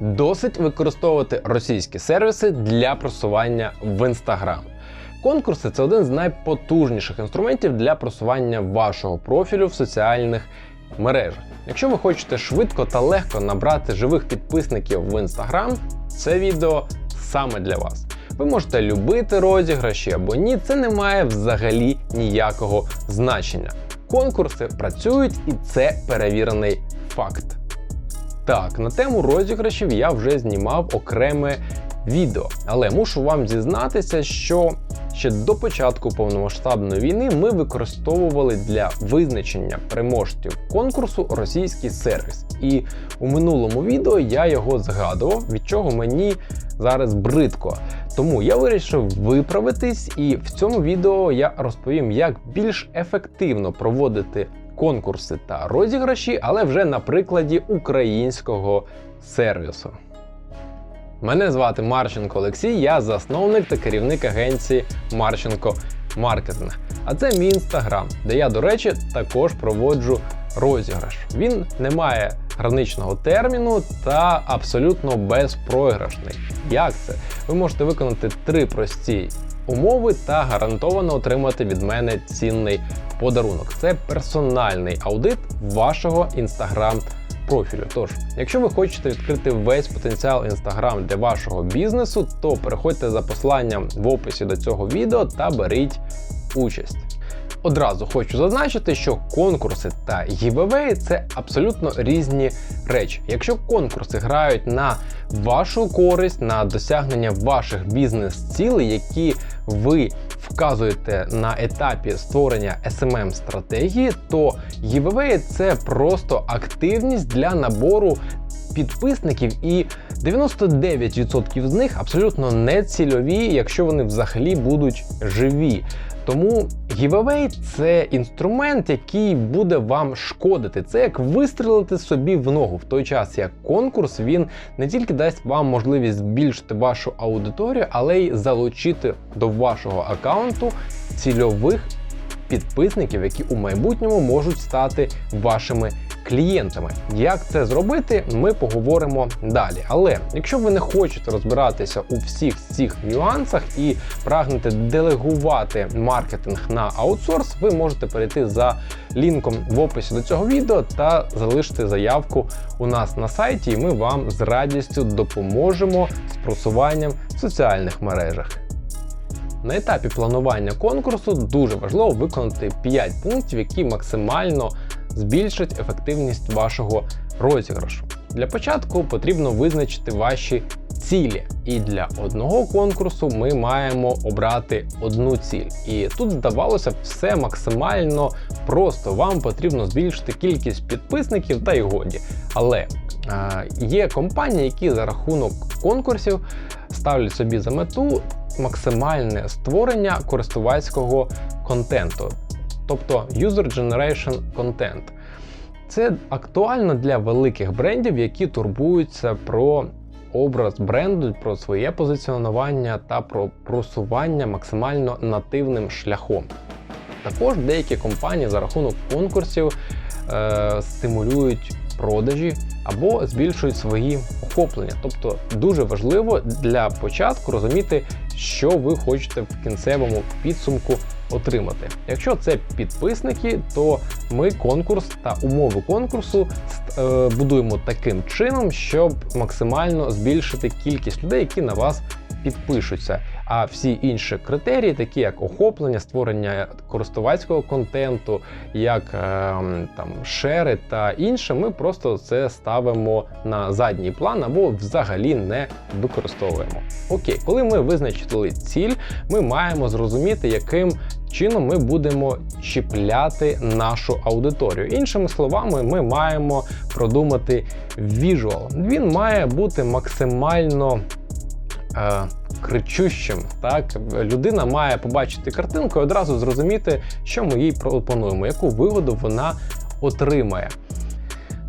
досить використовувати російські сервіси для просування в Instagram. Конкурси це один з найпотужніших інструментів для просування вашого профілю в соціальних мережах. Якщо ви хочете швидко та легко набрати живих підписників в Instagram, це відео саме для вас. Ви можете любити розіграші або ні, це не має взагалі ніякого значення. Конкурси працюють і це перевірений факт. Так, на тему розіграшів я вже знімав окреме відео, але мушу вам зізнатися, що ще до початку повномасштабної війни ми використовували для визначення переможців конкурсу російський сервіс. І у минулому відео я його згадував, від чого мені зараз бридко. Тому я вирішив виправитись, і в цьому відео я розповім, як більш ефективно проводити конкурси та розіграші, але вже на прикладі українського сервісу. Мене звати Марченко Олексій, я засновник та керівник агенції Марченко Маркетинг. А це мій інстаграм, де я, до речі, також проводжу розіграш. Він не має граничного терміну та абсолютно безпроіграшний. Як це? Ви можете виконати три прості умови та гарантовано отримати від мене цінний подарунок. Це персональний аудит вашого інстаграм профілю. Тож, якщо ви хочете відкрити весь потенціал Instagram для вашого бізнесу, то переходьте за посиланням в описі до цього відео та беріть участь. Одразу хочу зазначити, що конкурси та giveaway – це абсолютно різні речі. Якщо конкурси грають на вашу користь, на досягнення ваших бізнес-цілей, які ви вказуєте на етапі створення smm стратегії, то giveaway – це просто активність для набору підписників, і 99% з них абсолютно не цільові, якщо вони взагалі будуть живі. Тому giveaway – це інструмент, який буде вам шкодити. Це як вистрелити собі в ногу в той час, як конкурс він не тільки дасть вам можливість збільшити вашу аудиторію, але й залучити до вашого аккаунту цільових підписників, які у майбутньому можуть стати вашими клієнтами. Як це зробити, ми поговоримо далі. Але якщо ви не хочете розбиратися у всіх цих нюансах і прагнете делегувати маркетинг на аутсорс, ви можете перейти за лінком в описі до цього відео та залишити заявку у нас на сайті, і ми вам з радістю допоможемо з просуванням в соціальних мережах. На етапі планування конкурсу дуже важливо виконати 5 пунктів, які максимально збільшать ефективність вашого розіграшу. Для початку потрібно визначити ваші цілі, і для одного конкурсу ми маємо обрати одну ціль. І тут здавалося б все максимально просто. Вам потрібно збільшити кількість підписників та й годі. Але е, є компанії, які за рахунок конкурсів ставлять собі за мету максимальне створення користувацького контенту, тобто User Generation Content. Це актуально для великих брендів, які турбуються про образ бренду, про своє позиціонування та про просування максимально нативним шляхом. Також деякі компанії за рахунок конкурсів е, стимулюють продажі або збільшують свої охоплення. Тобто дуже важливо для початку розуміти, що ви хочете в кінцевому підсумку отримати. Якщо це підписники, то ми конкурс та умови конкурсу е, будуємо таким чином, щоб максимально збільшити кількість людей, які на вас підпишуться. А всі інші критерії, такі як охоплення, створення користувацького контенту, як е, там шери та інше, ми просто це ставимо на задній план або взагалі не використовуємо. Окей, коли ми визначили ціль, ми маємо зрозуміти, яким чином ми будемо чіпляти нашу аудиторію. Іншими словами, ми маємо продумати віжуал. Він має бути максимально. Е, кричущим. Так, людина має побачити картинку і одразу зрозуміти, що ми їй пропонуємо, яку вигоду вона отримає.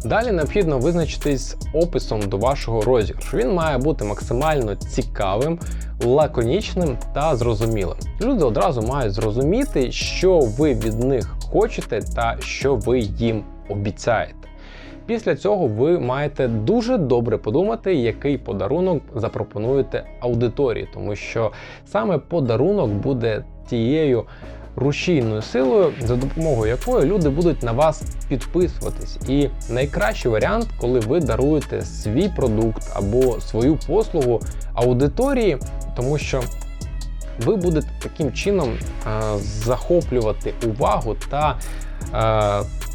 Далі необхідно визначитись описом до вашого розіграшу. Він має бути максимально цікавим, лаконічним та зрозумілим. Люди одразу мають зрозуміти, що ви від них хочете та що ви їм обіцяєте. Після цього ви маєте дуже добре подумати, який подарунок запропонуєте аудиторії, тому що саме подарунок буде тією рушійною силою, за допомогою якої люди будуть на вас підписуватись. І найкращий варіант, коли ви даруєте свій продукт або свою послугу аудиторії, тому що ви будете таким чином е, захоплювати увагу та е,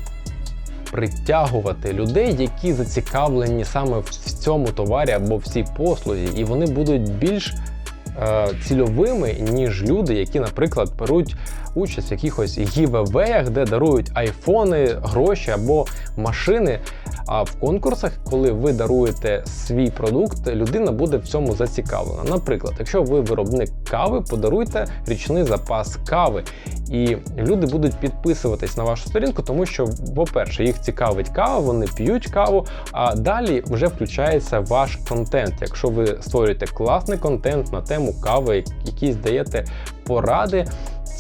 притягувати людей, які зацікавлені саме в цьому товарі або в цій послузі, і вони будуть більш е, цільовими, ніж люди, які, наприклад, беруть участь в якихось гівевеях, де дарують айфони, гроші або машини. А в конкурсах, коли ви даруєте свій продукт, людина буде в цьому зацікавлена. Наприклад, якщо ви виробник кави, подаруйте річний запас кави, і люди будуть підписуватись на вашу сторінку, тому що, по-перше, їх цікавить кава, вони п'ють каву. А далі вже включається ваш контент. Якщо ви створюєте класний контент на тему кави, якісь даєте поради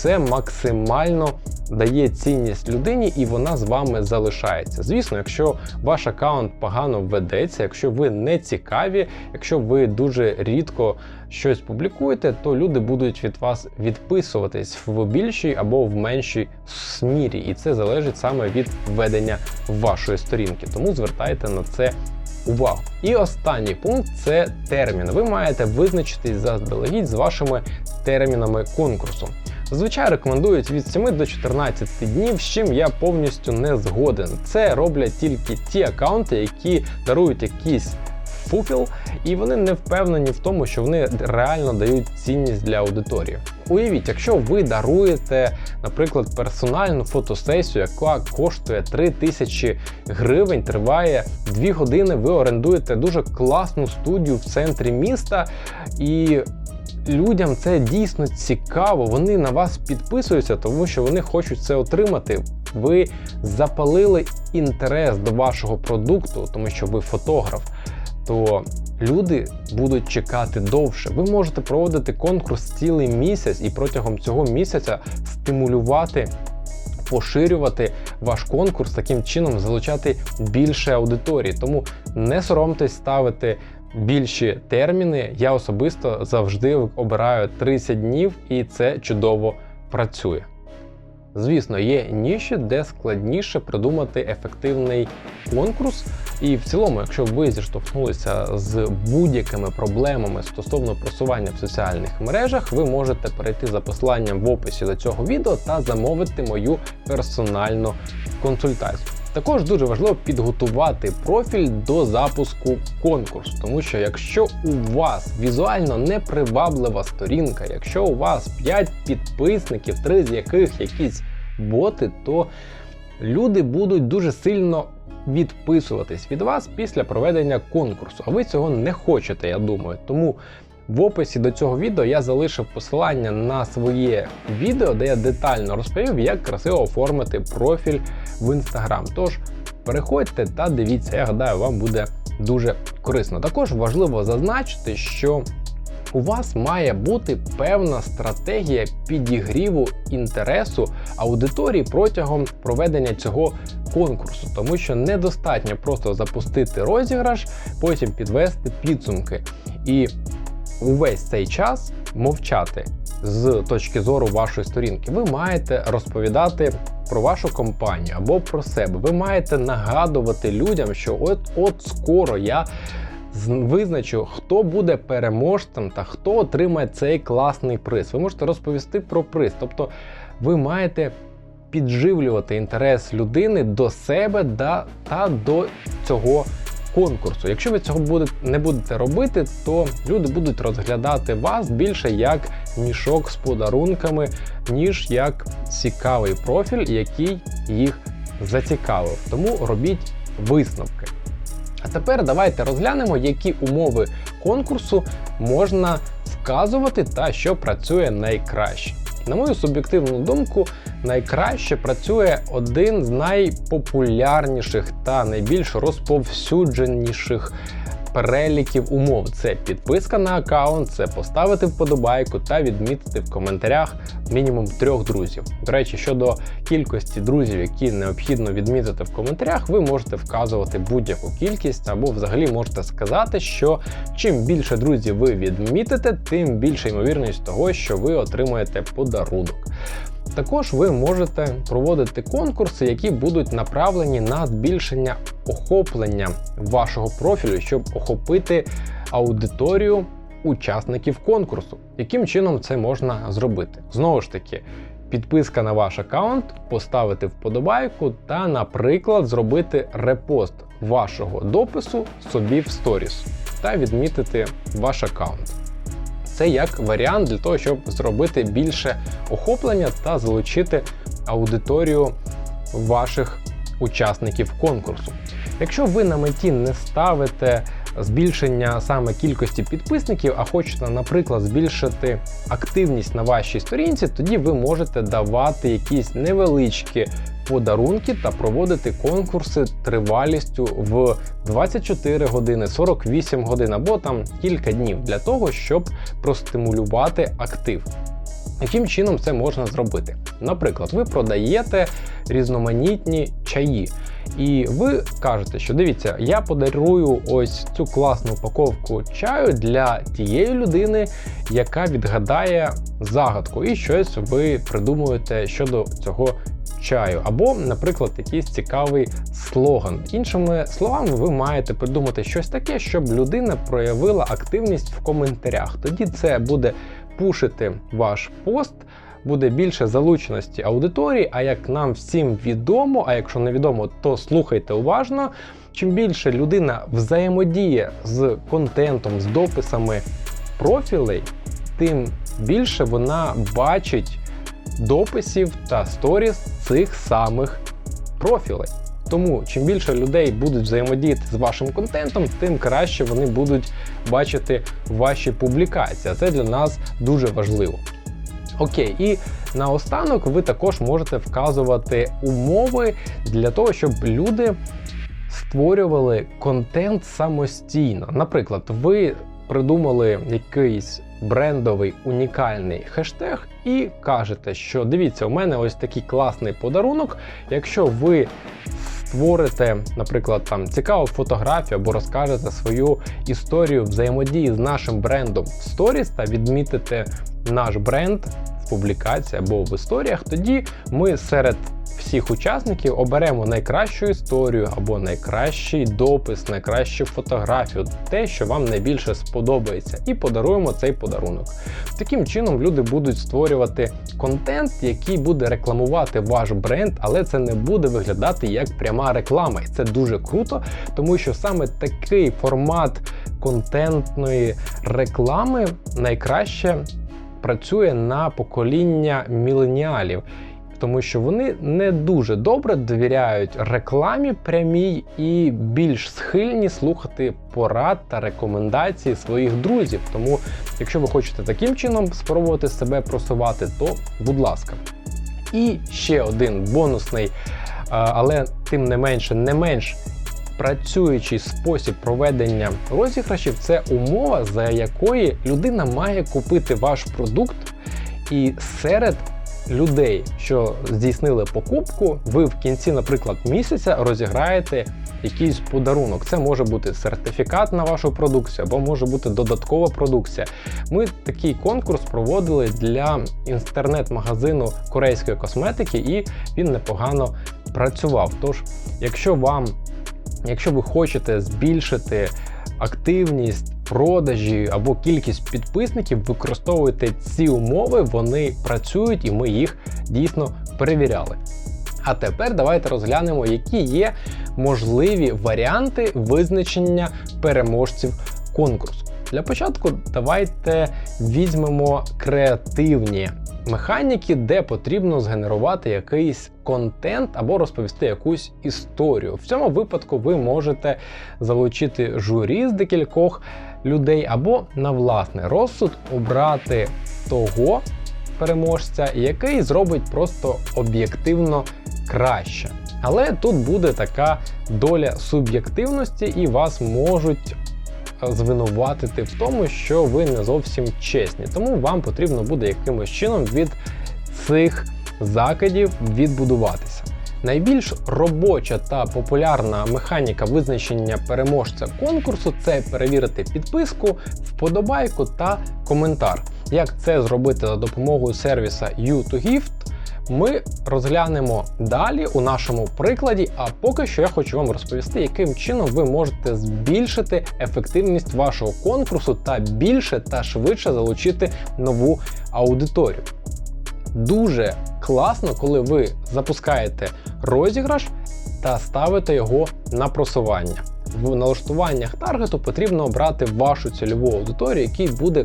це максимально дає цінність людині і вона з вами залишається. Звісно, якщо ваш аккаунт погано ведеться, якщо ви не цікаві, якщо ви дуже рідко щось публікуєте, то люди будуть від вас відписуватись в більшій або в меншій мірі, і це залежить саме від ведення вашої сторінки. Тому звертайте на це. Увагу! І останній пункт це термін. Ви маєте визначитись заздалегідь з вашими термінами конкурсу. Зазвичай рекомендують від 7 до 14 днів, з чим я повністю не згоден. Це роблять тільки ті аккаунти, які дарують якийсь фуфіл, і вони не впевнені в тому, що вони реально дають цінність для аудиторії. Уявіть, якщо ви даруєте, наприклад, персональну фотосесію, яка коштує 3000 гривень, триває 2 години, ви орендуєте дуже класну студію в центрі міста і людям це дійсно цікаво. Вони на вас підписуються, тому що вони хочуть це отримати. Ви запалили інтерес до вашого продукту, тому що ви фотограф. То люди будуть чекати довше. Ви можете проводити конкурс цілий місяць і протягом цього місяця стимулювати, поширювати ваш конкурс, таким чином залучати більше аудиторії. Тому не соромтесь ставити більші терміни. Я особисто завжди обираю 30 днів, і це чудово працює. Звісно, є ніші, де складніше придумати ефективний конкурс. І в цілому, якщо ви зіштовхнулися з будь-якими проблемами стосовно просування в соціальних мережах, ви можете перейти за посиланням в описі до цього відео та замовити мою персональну консультацію. Також дуже важливо підготувати профіль до запуску конкурсу, тому що якщо у вас візуально неприваблива сторінка, якщо у вас 5 підписників, три з яких якісь боти, то люди будуть дуже сильно відписуватись від вас після проведення конкурсу. А ви цього не хочете, я думаю. Тому в описі до цього відео я залишив посилання на своє відео, де я детально розповів, як красиво оформити профіль в Instagram. Тож переходьте та дивіться, я гадаю, вам буде дуже корисно. Також важливо зазначити, що у вас має бути певна стратегія підігріву інтересу аудиторії протягом проведення цього конкурсу, тому що недостатньо просто запустити розіграш, потім підвести підсумки. І увесь цей час мовчати з точки зору вашої сторінки. Ви маєте розповідати про вашу компанію або про себе. Ви маєте нагадувати людям, що от от скоро я визначу, хто буде переможцем та хто отримає цей класний приз. Ви можете розповісти про приз. Тобто ви маєте підживлювати інтерес людини до себе та до цього конкурсу. Якщо ви цього не будете робити, то люди будуть розглядати вас більше як мішок з подарунками, ніж як цікавий профіль, який їх зацікавив. Тому робіть висновки. А тепер давайте розглянемо, які умови конкурсу можна вказувати та що працює найкраще. На мою суб'єктивну думку, найкраще працює один з найпопулярніших та найбільш розповсюдженіших переліків умов: це підписка на аккаунт, це поставити вподобайку та відмітити в коментарях мінімум трьох друзів. До речі, щодо кількості друзів, які необхідно відмітити в коментарях, ви можете вказувати будь-яку кількість, або взагалі можете сказати, що чим більше друзів ви відмітите, тим більша ймовірність того, що ви отримаєте подарунок. Також ви можете проводити конкурси, які будуть направлені на збільшення охоплення вашого профілю, щоб охопити аудиторію учасників конкурсу. Яким чином це можна зробити? Знову ж таки, підписка на ваш аккаунт, поставити вподобайку та, наприклад, зробити репост вашого допису собі в сторіс та відмітити ваш аккаунт. Це як варіант для того, щоб зробити більше охоплення та залучити аудиторію ваших учасників конкурсу. Якщо ви на меті не ставите збільшення саме кількості підписників, а хочете, наприклад, збільшити активність на вашій сторінці, тоді ви можете давати якісь невеличкі подарунки та проводити конкурси тривалістю в 24 години, 48 годин або там кілька днів для того, щоб простимулювати актив. Яким чином це можна зробити? Наприклад, ви продаєте різноманітні чаї. І ви кажете, що дивіться, я подарую ось цю класну упаковку чаю для тієї людини, яка відгадає загадку, і щось ви придумуєте щодо цього чаю. Або, наприклад, якийсь цікавий слоган. Іншими словами, ви маєте придумати щось таке, щоб людина проявила активність в коментарях. Тоді це буде пушити ваш пост буде більше залученості аудиторії. А як нам всім відомо, а якщо не відомо, то слухайте уважно. Чим більше людина взаємодіє з контентом, з дописами профілей, тим більше вона бачить дописів та сторіс цих самих профілей. Тому чим більше людей будуть взаємодіяти з вашим контентом, тим краще вони будуть бачити ваші публікації. Це для нас дуже важливо. Окей, і наостанок ви також можете вказувати умови для того, щоб люди створювали контент самостійно. Наприклад, ви придумали якийсь брендовий унікальний хештег і кажете, що дивіться, у мене ось такий класний подарунок. Якщо ви створите, наприклад, там цікаву фотографію або розкажете свою історію взаємодії з нашим брендом в сторіс та відмітите наш бренд в публікації або в історіях, тоді ми серед всіх учасників оберемо найкращу історію або найкращий допис, найкращу фотографію, те, що вам найбільше сподобається, і подаруємо цей подарунок. Таким чином люди будуть створювати контент, який буде рекламувати ваш бренд, але це не буде виглядати як пряма реклама. І це дуже круто, тому що саме такий формат контентної реклами найкраще працює на покоління міленіалів. Тому що вони не дуже добре довіряють рекламі прямій і більш схильні слухати порад та рекомендації своїх друзів. Тому, якщо ви хочете таким чином спробувати себе просувати, то будь ласка. І ще один бонусний, але тим не менше, не менш працюючий спосіб проведення розіграшів це умова, за якої людина має купити ваш продукт, і серед людей, що здійснили покупку, ви в кінці, наприклад, місяця розіграєте якийсь подарунок. Це може бути сертифікат на вашу продукцію, або може бути додаткова продукція. Ми такий конкурс проводили для інтернет-магазину корейської косметики, і він непогано працював. Тож, якщо вам Якщо ви хочете збільшити активність, продажі або кількість підписників, використовуйте ці умови, вони працюють і ми їх дійсно перевіряли. А тепер давайте розглянемо, які є можливі варіанти визначення переможців конкурсу. Для початку давайте візьмемо креативні механіки, де потрібно згенерувати якийсь контент або розповісти якусь історію. В цьому випадку ви можете залучити журі з декількох людей, або на власний розсуд обрати того переможця, який зробить просто об'єктивно краще. Але тут буде така доля суб'єктивності, і вас можуть звинуватити в тому, що ви не зовсім чесні. Тому вам потрібно буде якимось чином від цих закидів відбудуватися. Найбільш робоча та популярна механіка визначення переможця конкурсу це перевірити підписку, вподобайку та коментар. Як це зробити за допомогою сервіса U2Gift, ми розглянемо далі у нашому прикладі. А поки що я хочу вам розповісти, яким чином ви можете збільшити ефективність вашого конкурсу та більше та швидше залучити нову аудиторію. Дуже класно, коли ви запускаєте розіграш та ставите його на просування. В налаштуваннях таргету потрібно обрати вашу цільову аудиторію, який буде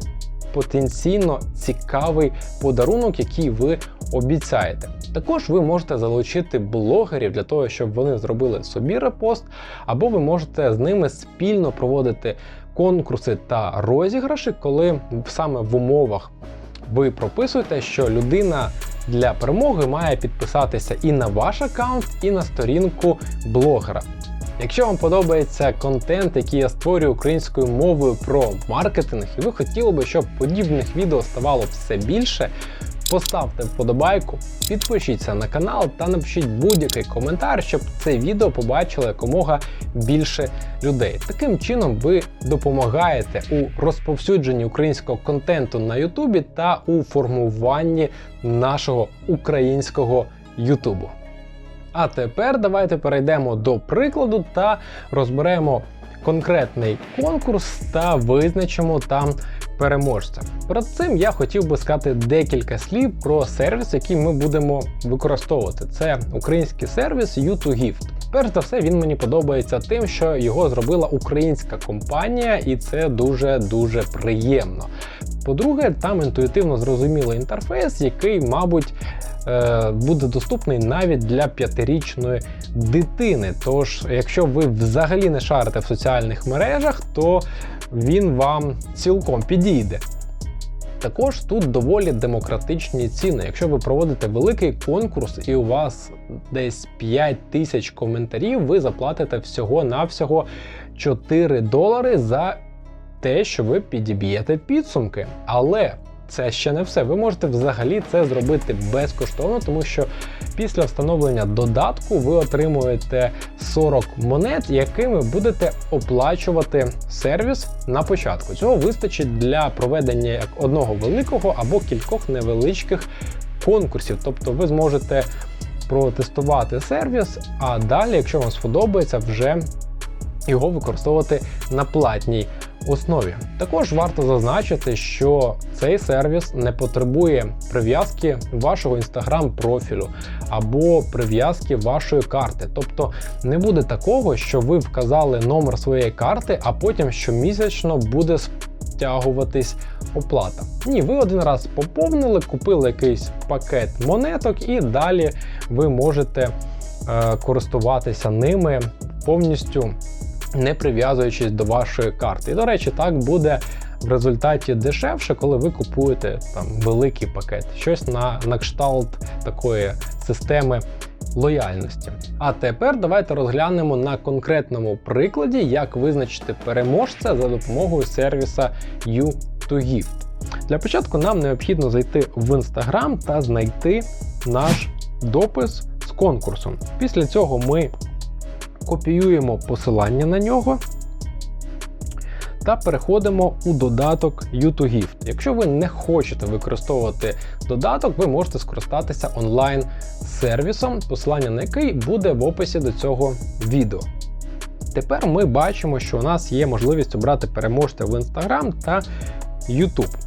потенційно цікавий подарунок, який ви обіцяєте. Також ви можете залучити блогерів для того, щоб вони зробили собі репост, або ви можете з ними спільно проводити конкурси та розіграші, коли саме в умовах ви прописуєте, що людина для перемоги має підписатися і на ваш аккаунт, і на сторінку блогера. Якщо вам подобається контент, який я створюю українською мовою про маркетинг, і ви хотіли би, щоб подібних відео ставало все більше, поставте вподобайку, підпишіться на канал та напишіть будь-який коментар, щоб це відео побачило якомога більше людей. Таким чином ви допомагаєте у розповсюдженні українського контенту на Ютубі та у формуванні нашого українського Ютубу. А тепер давайте перейдемо до прикладу та розберемо конкретний конкурс та визначимо там переможця. Перед цим я хотів би сказати декілька слів про сервіс, який ми будемо використовувати. Це український сервіс U2Gift. Перш за все, він мені подобається тим, що його зробила українська компанія, і це дуже-дуже приємно. По-друге, там інтуїтивно зрозумілий інтерфейс, який, мабуть, е, буде доступний навіть для п'ятирічної дитини. Тож, якщо ви взагалі не шарите в соціальних мережах, то він вам цілком підійде. Також тут доволі демократичні ціни. Якщо ви проводите великий конкурс і у вас десь 5 тисяч коментарів, ви заплатите всього-навсього 4 долари за те, що ви підіб'єте підсумки. Але це ще не все. Ви можете взагалі це зробити безкоштовно, тому що після встановлення додатку ви отримуєте 40 монет, якими будете оплачувати сервіс на початку. Цього вистачить для проведення одного великого або кількох невеличких конкурсів. Тобто ви зможете протестувати сервіс, а далі, якщо вам сподобається, вже його використовувати на платній основі. Також варто зазначити, що цей сервіс не потребує прив'язки вашого інстаграм профілю або прив'язки вашої карти. Тобто не буде такого, що ви вказали номер своєї карти, а потім щомісячно буде стягуватись оплата. Ні, ви один раз поповнили, купили якийсь пакет монеток, і далі ви можете е, користуватися ними повністю не прив'язуючись до вашої карти. І, до речі, так буде в результаті дешевше, коли ви купуєте там великий пакет, щось на, на кшталт такої системи. Лояльності. А тепер давайте розглянемо на конкретному прикладі, як визначити переможця за допомогою сервіса U2Gift. Для початку нам необхідно зайти в Instagram та знайти наш допис з конкурсом. Після цього ми копіюємо посилання на нього та переходимо у додаток U2Gift. Якщо ви не хочете використовувати додаток, ви можете скористатися онлайн-сервісом, посилання на який буде в описі до цього відео. Тепер ми бачимо, що у нас є можливість обрати переможця в Instagram та YouTube.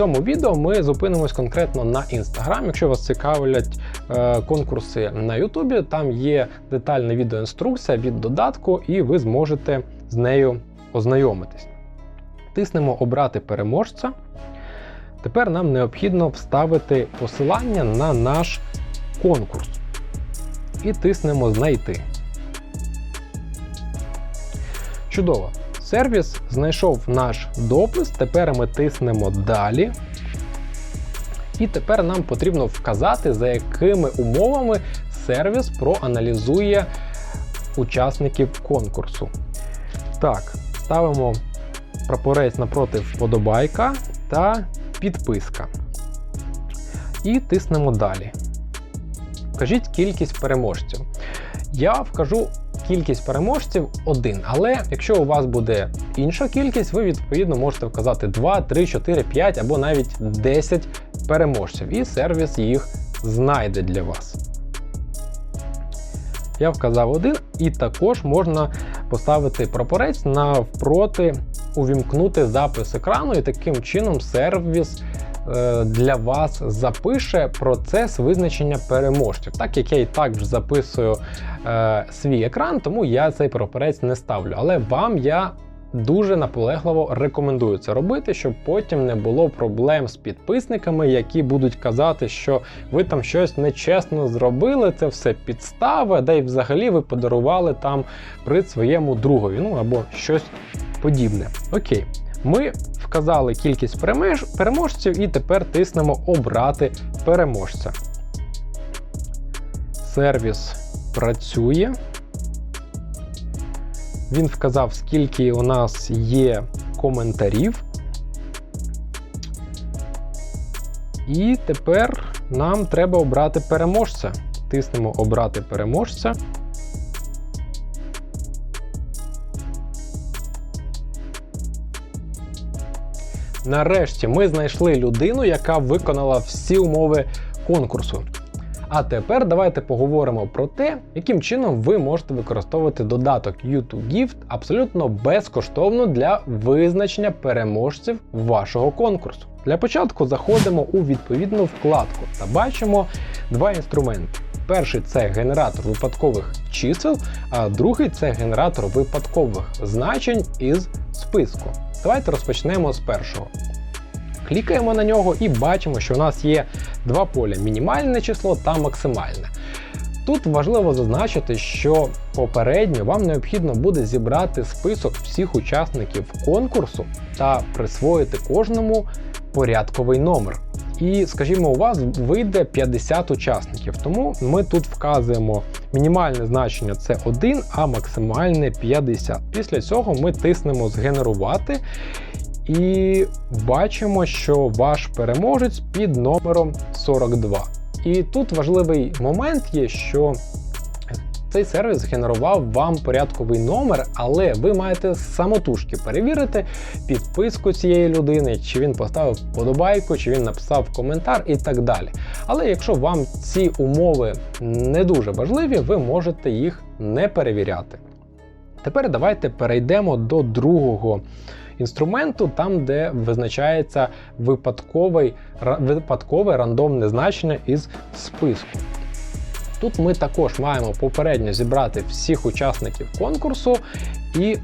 Цьому відео ми зупинимось конкретно на Instagram. Якщо вас цікавлять е, конкурси на YouTube, там є детальна відеоінструкція від додатку, і ви зможете з нею ознайомитись. Тиснемо Обрати переможця. Тепер нам необхідно вставити посилання на наш конкурс. І тиснемо Знайти. Чудово! Сервіс знайшов наш допис, тепер ми тиснемо Далі. І тепер нам потрібно вказати, за якими умовами сервіс проаналізує учасників конкурсу. Так, ставимо прапорець напроти вподобайка та підписка. І тиснемо далі. Вкажіть кількість переможців. Я вкажу кількість переможців один, але якщо у вас буде інша кількість, ви відповідно можете вказати 2, 3, 4, 5 або навіть 10 переможців, і сервіс їх знайде для вас. Я вказав один, і також можна поставити прапорець навпроти, увімкнути запис екрану, і таким чином сервіс для вас запише процес визначення переможців. Так як я і так вже записую е, свій екран, тому я цей прапорець не ставлю. Але вам я дуже наполегливо рекомендую це робити, щоб потім не було проблем з підписниками, які будуть казати, що ви там щось нечесно зробили, це все підстава, де й взагалі ви подарували там при своєму другові, ну або щось подібне. Окей. Ми вказали кількість переможців і тепер тиснемо Обрати переможця. Сервіс працює. Він вказав, скільки у нас є коментарів. І тепер нам треба обрати переможця. Тиснемо Обрати переможця. Нарешті ми знайшли людину, яка виконала всі умови конкурсу. А тепер давайте поговоримо про те, яким чином ви можете використовувати додаток U2Gift абсолютно безкоштовно для визначення переможців вашого конкурсу. Для початку заходимо у відповідну вкладку та бачимо два інструменти. Перший це генератор випадкових чисел, а другий це генератор випадкових значень із списку. Давайте розпочнемо з першого. Клікаємо на нього і бачимо, що у нас є два поля мінімальне число та максимальне. Тут важливо зазначити, що попередньо вам необхідно буде зібрати список всіх учасників конкурсу та присвоїти кожному порядковий номер. І, скажімо, у вас вийде 50 учасників, тому ми тут вказуємо мінімальне значення це 1, а максимальне 50. Після цього ми тиснемо Згенерувати і бачимо, що ваш переможець під номером 42. І тут важливий момент є, що цей сервіс згенерував вам порядковий номер, але ви маєте самотужки перевірити підписку цієї людини, чи він поставив вподобайку, чи він написав коментар і так далі. Але якщо вам ці умови не дуже важливі, ви можете їх не перевіряти. Тепер давайте перейдемо до другого інструменту, там, де визначається випадковий, випадкове рандомне значення із списку. Тут ми також маємо попередньо зібрати всіх учасників конкурсу і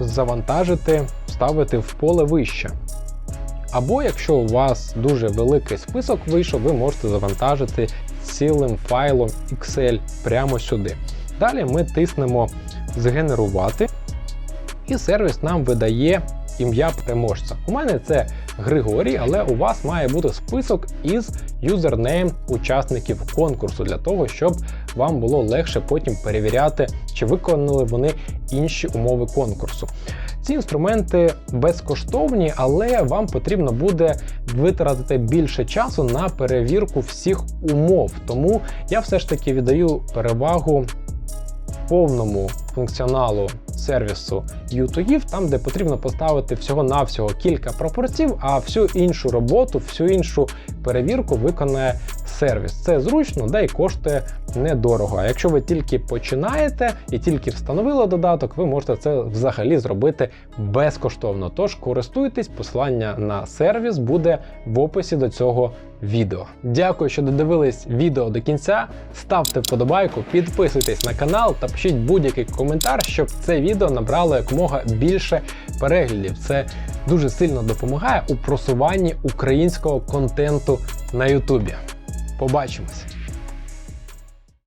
завантажити, вставити в поле вище. Або якщо у вас дуже великий список вийшов, ви можете завантажити цілим файлом Excel прямо сюди. Далі ми тиснемо Згенерувати, і сервіс нам видає ім'я переможця. У мене це Григорій, але у вас має бути список із юзернейм учасників конкурсу для того, щоб вам було легше потім перевіряти, чи виконали вони інші умови конкурсу. Ці інструменти безкоштовні, але вам потрібно буде витратити більше часу на перевірку всіх умов. Тому я все ж таки віддаю перевагу повному функціоналу сервісу U2GIF, там де потрібно поставити всього-навсього кілька пропорців, а всю іншу роботу, всю іншу перевірку виконає сервіс. Це зручно, да й коштує недорого. А якщо ви тільки починаєте і тільки встановили додаток, ви можете це взагалі зробити безкоштовно. Тож користуйтесь, посилання на сервіс буде в описі до цього відео. Дякую, що додивились відео до кінця. Ставте вподобайку, підписуйтесь на канал та пишіть будь-який коментар, щоб це відео набрало якомога більше переглядів. Це дуже сильно допомагає у просуванні українського контенту на Ютубі. Побачимось!